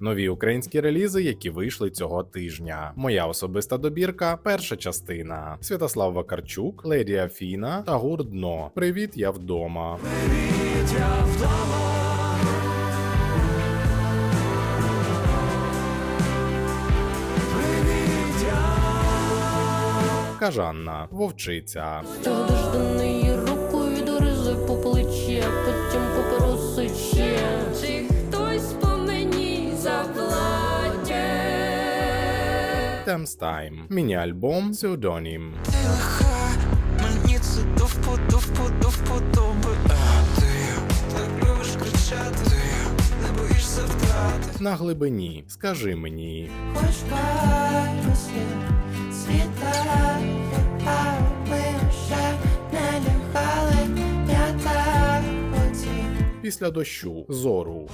Нові українські релізи, які вийшли цього тижня. Моя особиста добірка, перша частина. Святослав Вакарчук, Леді Афіна та гурт Дно. Привіт, я вдома. Кажанна, вовчиця. До неї руку і дорізи по плече, Темстайм. Міні-альбом Псевдонім. Мені це до вподу, вподу, вподоби На глибині. Скажи мені. Після дощу. Зору.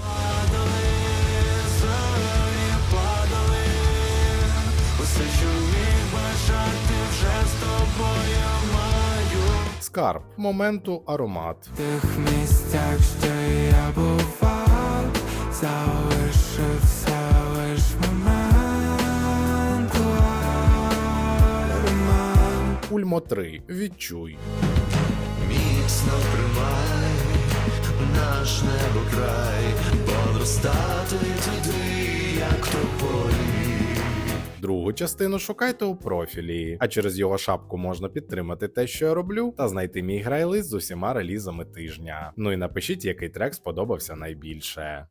Скарб. Моменту аромат. В тих місцях, що я бував Залишився лиш момент Момент Ульмо 3. Відчуй. Міцно тримай наш небо край, подростати туди, як тополі. Другу частину шукайте у профілі, а через його шапку можна підтримати те, що я роблю, та знайти мій грайлист з усіма релізами тижня. Ну і напишіть, який трек сподобався найбільше.